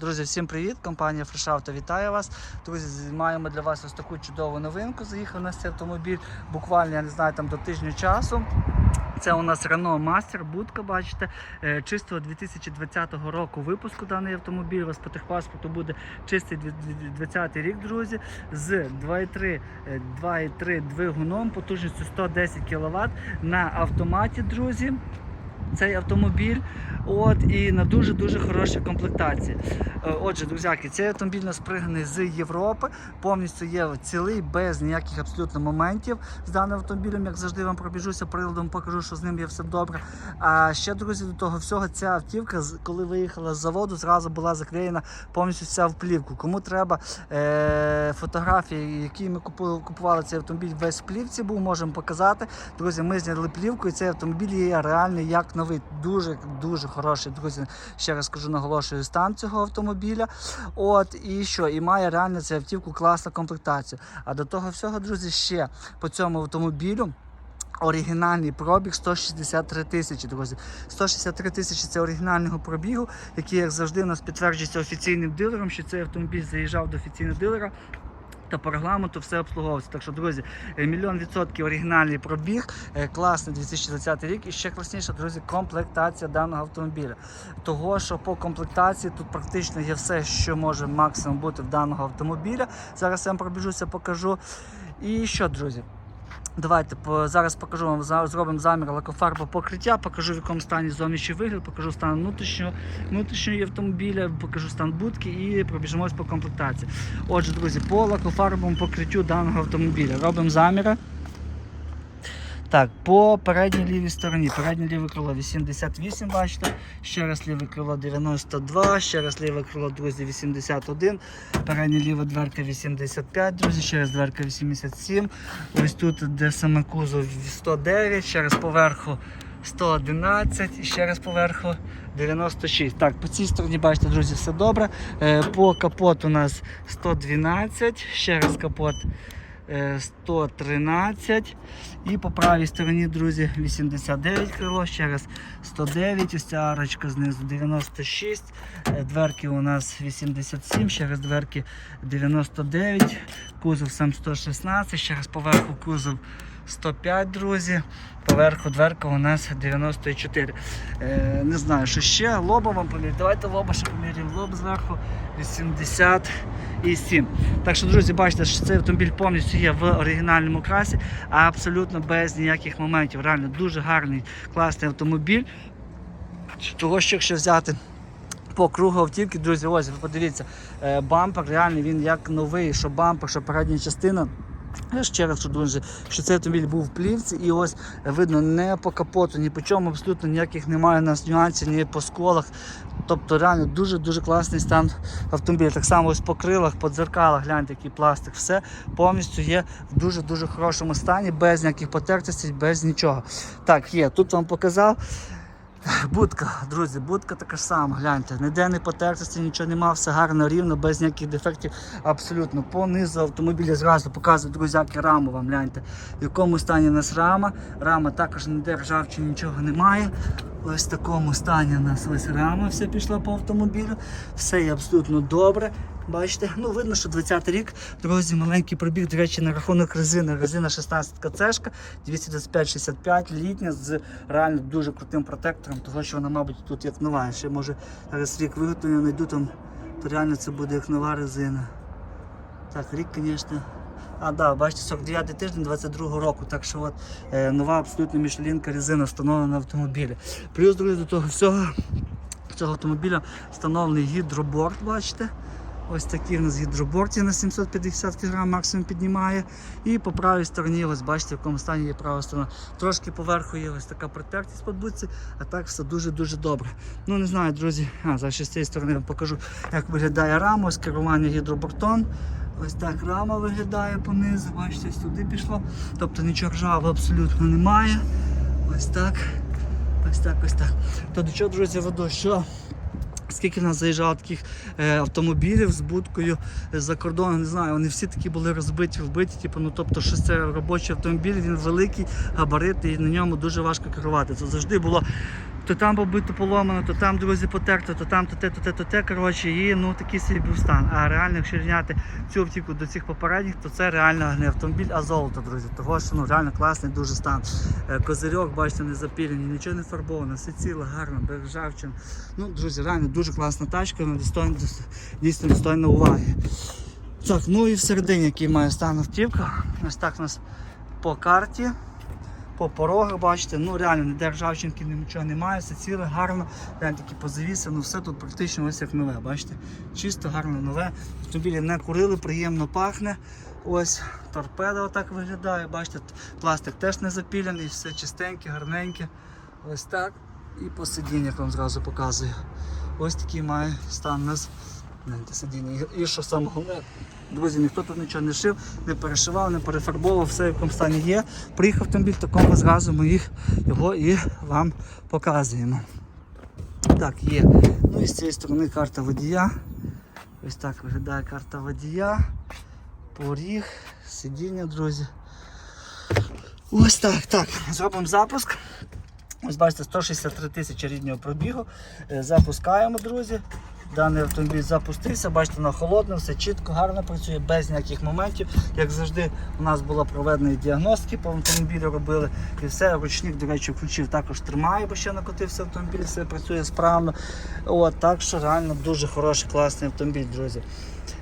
Друзі, всім привіт! Компанія Фрешавто вітає вас. Друзі, маємо для вас ось таку чудову новинку. Заїхав на цей автомобіль буквально, я не знаю, там до тижня часу. Це у нас Renault Master, будка, бачите, е, чистого 2020 року випуску даний автомобіль. У вас по техпаспорту буде чистий 2020 рік, друзі, з 2,3 е, 2,3 двигуном, потужністю 110 кВт на автоматі, друзі. Цей автомобіль, от і на дуже дуже хорошій комплектації. Е, Отже, друзяки, цей автомобіль нас пригнаний з Європи, повністю є цілий, без ніяких абсолютно моментів з даним автомобілем. Як завжди вам пробіжуся приладом, покажу, що з ним є все добре. А ще, друзі, до того всього, ця автівка, коли виїхала з заводу, зразу була заклеєна повністю вся в плівку. Кому треба е- фотографії, які ми купували цей автомобіль весь в плівці, був, можемо показати. Друзі, ми зняли плівку, і цей автомобіль є реальний як новий. Дуже дуже хороший, друзі. Ще раз кажу, наголошую стан цього автомобіля. От і що, і має реально цю автівку класну комплектацію. А до того всього, друзі, ще по цьому автомобілю. Оригінальний пробіг 163 тисячі, друзі. 163 тисячі це оригінального пробігу, який, як завжди, у нас підтверджується офіційним дилером, що цей автомобіль заїжджав до офіційного дилера. Та по регламенту все обслуговується. Так що, друзі, е, мільйон відсотків оригінальний пробіг, е, класний 2020 рік і ще класніше, друзі, комплектація даного автомобіля. Того, що по комплектації тут практично є все, що може максимум бути в даного автомобіля. Зараз я вам пробіжуся, покажу. І що, друзі? Давайте по, зараз покажу вам за- зробимо замір лакофарбу покриття, покажу в якому стані зовнішній вигляд, покажу стан внутрішнього, внутрішнього автомобіля, покажу стан будки і пробіжимось по комплектації. Отже, друзі, по лакофарбовому покриттю даного автомобіля робимо заміри. Так, по передній лівій стороні. Переднє ліве крило 88, бачите. Ще раз ліве крило 92, ще раз ліве крило, друзі, 81. Передня ліва дверка 85, друзі, ще раз дверка 87. Ось тут, де саме кузов 109, ще раз поверху 111 і ще раз поверху 96. Так, по цій стороні, бачите, друзі, все добре. Е, По капоту у нас 112, ще раз капот 113. І по правій стороні, друзі, 89 крило, ще раз 109, ось ця арочка знизу 96, е, дверки у нас 87, ще раз дверки 99, кузов сам 116, ще раз поверху кузов 105, друзі. Поверху дверка у нас 94. Е, не знаю, що ще. Лоба вам поміряю. Давайте лоба ще поміряємо. Лоб зверху 87. Так що, друзі, бачите, що цей автомобіль повністю є в оригінальному красі, а абсолютно без ніяких моментів. Реально дуже гарний, класний автомобіль. Того, що якщо взяти по кругу автівки, друзі, ось ви подивіться, е, бампер реально він як новий, що бампер, що передня частина. Я ще раз що що цей автомобіль був в плівці, і ось видно не по капоту, ні по чому абсолютно ніяких немає у нас нюансів, ні по сколах. Тобто реально дуже-дуже класний стан автомобіля. Так само ось по крилах, по дзеркалах, гляньте, який пластик, все повністю є в дуже-дуже хорошому стані, без ніяких потертостей, без нічого. Так, є, тут вам показав. Будка, друзі, будка така ж сама, гляньте, ніде не потертості, нічого нема, все гарно, рівно, без ніяких дефектів. Абсолютно. По низу автомобіля зразу показую, друзяки, раму вам гляньте. В якому стані у нас рама. Рама також ніде ржавчі нічого немає. Ось в такому стані у нас ось рама вся пішла по автомобілю. Все є абсолютно добре. Бачите, ну видно, що 20 рік, друзі, маленький пробіг, до речі, на рахунок резини. Резина 16 кцшка 225-65 літня з реально дуже крутим протектором, того що вона, мабуть, тут як нова. Ще може зараз рік виготовлення знайду там, то реально це буде як нова резина. Так, рік, звісно. А, да, бачите, 49 й тиждень 22 року. Так що от е, нова абсолютно мішлінка резина встановлена на автомобілі. Плюс, друзі, до того всього цього автомобіля встановлений гідроборд, бачите. Ось такий у нас гідроборд є на 750 кг максимум піднімає. І по правій стороні, ось бачите, в якому стані є права сторона. Трошки поверху є ось така протертість по будці, а так все дуже-дуже добре. Ну не знаю, друзі. А, зараз з цієї сторони вам покажу, як виглядає рама, ось керування гідробортом. Ось так рама виглядає понизу, бачите, туди пішло. Тобто нічого ржавого абсолютно немає. Ось так. Ось так, ось так. То до чого, друзі, веду, що Скільки в нас заїжджало таких е, автомобілів з будкою е, за кордоном, не знаю, вони всі такі були розбиті, вбиті. Типу, ну тобто, що це робочий автомобіль, він великий, габаритний, і на ньому дуже важко керувати. Це завжди було то там побито поломано, то там, друзі, потерто, то там, то те, то те, то те. Коротше, і ну такий собі був стан. А реально, якщо рівняти цю автівку до цих попередніх, то це реально не автомобіль, а золото, друзі. Того що ну реально класний дуже стан. Е, Козирьок, бачите, не запілений, нічого не фарбовано, все ціле, гарно, без ржавчин. Ну, друзі, реально дуже класна тачка, вона достойна, дійсно достойна уваги. Так, ну і всередині, який має стан автівка. Ось так у нас по карті по порогах, бачите, ну реально ніде ржавчинки нічого немає, все ціле, гарно, реально такі позавіси, ну все тут практично ось як нове, бачите? Чисто, гарно нове. Автомобілі не курили, приємно пахне. Ось торпеда отак виглядає, бачите, пластик теж не запілений, все чистеньке, гарненьке. Ось так. І по сидіннях вам зразу показую. Ось такий має стан у нас сидіння. І, що саме головне, друзі, ніхто тут нічого не шив, не перешивав, не перефарбовував, все в якому стані є. Приїхав автомобіль, в такому зразу ми їх його і вам показуємо. Так, є. Ну і з цієї сторони карта водія. Ось так виглядає карта водія. Поріг, сидіння, друзі. Ось так, так. Зробимо запуск. Ось бачите, 163 тисячі ріднього пробігу. Е, Запускаємо, друзі. Даний автомобіль запустився, бачите, на холодне, все чітко, гарно працює, без ніяких моментів. Як завжди, у нас була проведена і діагностики по автомобілю робили і все. Ручник, до речі, включив також тримає, бо ще накотився автомобіль, все працює справно. От, так що реально дуже хороший, класний автомобіль, друзі.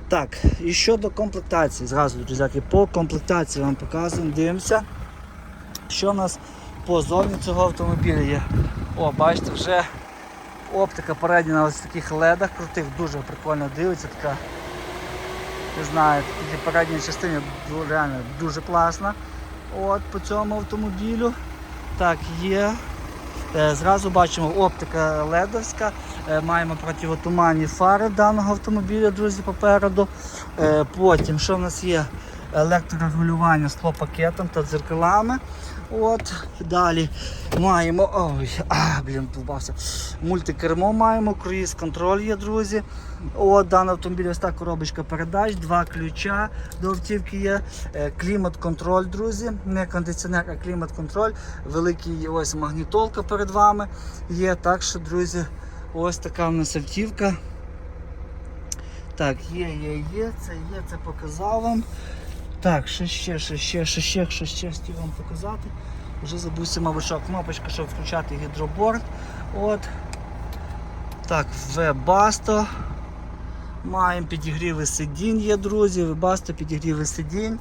Так, і щодо комплектації, зразу, друзяки, по комплектації вам показуємо, дивимося, що в нас по зоні цього автомобіля є. О, бачите, вже оптика передня на ось таких ледах крутих, дуже прикольно дивиться, така, не знаю, такі передні частини реально дуже класна. От по цьому автомобілю. Так, є. Е, Зразу бачимо оптика ледовська, Е, маємо противотуманні фари даного автомобіля, друзі, попереду. Е, Потім, що в нас є? Електрорегулювання склопакетом та дзеркалами. От, далі маємо. Ой, а, блін, вбався. Мультикермо маємо, круїз контроль є, друзі. От, даний автомобіль ось так коробочка передач, два ключа до автівки є. Е, Клімат-контроль, друзі. Не кондиціонер, а клімат-контроль. Великий ось магнітолка перед вами є. Так що, друзі, ось така в нас автівка. Так, є, є, є, це є, це показав вам. Так, що ще, що ще, що ще, що ще хотів вам показати. Вже забувся, мабуть, що кнопочка, щоб включати гідроборд. От. Так, Webasto. Маємо підігріви сидінь є, друзі. Webasto підігріви сидінь.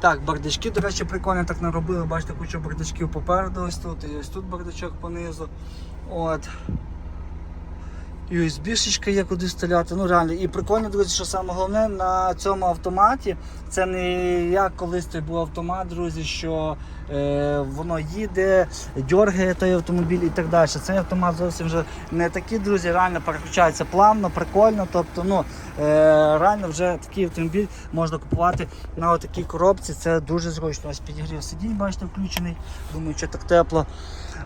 Так, бардачки, до речі, прикольно так наробили. Бачите, кучу бардачків попереду ось тут, і ось тут бардачок понизу. От. USB-шечка є куди вставляти. Ну реально. І прикольно, друзі, що саме головне на цьому автоматі це не як колись той був автомат, друзі, що е, воно їде, дергає той автомобіль і так далі. Цей автомат зовсім вже не такий, друзі, реально переключається плавно, прикольно. Тобто, ну е, реально вже такий автомобіль можна купувати на отакій коробці. Це дуже зручно. Ось підігрів сидінь, бачите, включений. Думаю, що так тепло.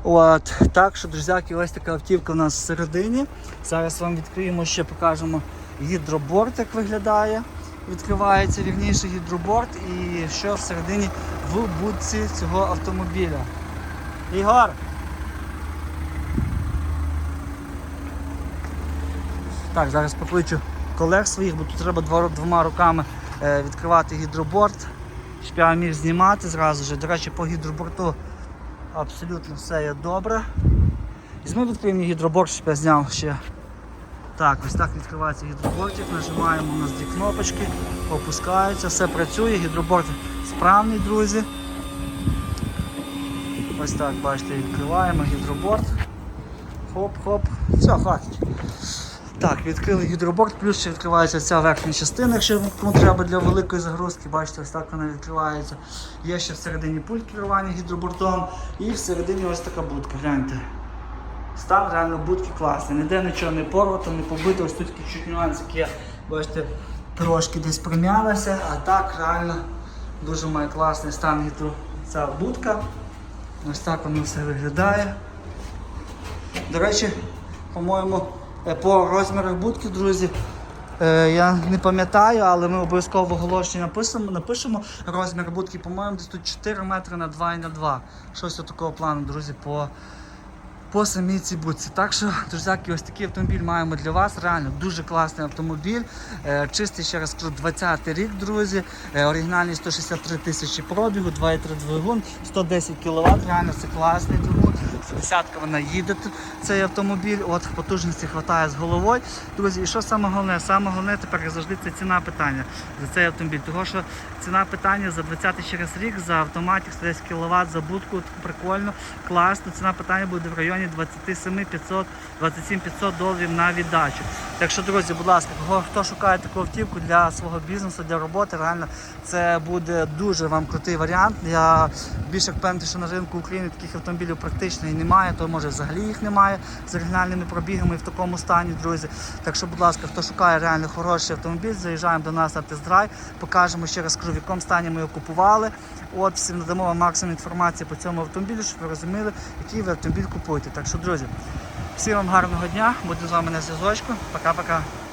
От, так що, друзяки, ось така автівка у нас всередині. Зараз вам відкриємо ще покажемо гідроборд, як виглядає. Відкривається вірніше гідроборд і що всередині в будці цього автомобіля. Ігор! Так, зараз покличу колег своїх, бо тут треба двома руками е, відкривати гідроборд, щоб я міг знімати зразу ж. До речі, по гідроборту абсолютно все є добре. Візьми відкриємо гідроборд, щоб я зняв ще. Так, ось так відкривається гідробортик, нажимаємо у нас дві кнопочки, опускаються, все працює, гідроборд справний, друзі. Ось так, бачите, відкриваємо гідроборд. Хоп-хоп. Все, хватить. Так, відкрили гідроборд, плюс ще відкривається ця верхня частина, якщо кому треба для великої загрузки, бачите, ось так вона відкривається. Є ще всередині пульт керування гідробортом і всередині ось така будка, гляньте. Стан реально будки класний, ніде нічого не порвато, не побито, ось тут чуть нюансики є, бачите, трошки десь прим'ялося, а так реально дуже має класний стан гідро ця будка. Ось так воно все виглядає. До речі, по-моєму, По розмірах будки, друзі. Е, я не пам'ятаю, але ми обов'язково в оголошенні напишемо, напишемо розмір будки, по-моєму, десь тут 4 метри на 2 і на 2. Щось такого плану, друзі, по, по самій цій будці. Так що, друзяки, ось такий автомобіль маємо для вас. Реально дуже класний автомобіль. Е, чистий, ще раз кажу, 20-й рік, друзі. Е, оригінальний 163 тисячі пробігу, 2,3 двигун, 110 кВт. Реально це класний двигун. Десятка вона їде тут, цей автомобіль. От потужності вистачає з головою. Друзі, і що саме головне? Саме головне тепер завжди це ціна питання за цей автомобіль. Тому що ціна питання за 20 через рік, за автоматик 110 кВт, за будку прикольно, класно. Ціна питання буде в районі 27 500, 27 500 доларів на віддачу. Так що, друзі, будь ласка, хто шукає таку автівку для свого бізнесу, для роботи, реально це буде дуже вам крутий варіант. Я більше впевнений, що на ринку України таких автомобілів практично і немає, то може взагалі їх немає з оригінальними пробігами в такому стані, друзі. Так що, будь ласка, хто шукає реально хороший автомобіль, заїжджаємо до нас на тест-драйв, покажемо ще раз скажу, в якому стані ми його купували. От всім надамо вам максимум інформації по цьому автомобілю, щоб ви розуміли, який ви автомобіль купуєте. Так що, друзі, всім вам гарного дня, будемо з вами на зв'язочку. Пока-пока.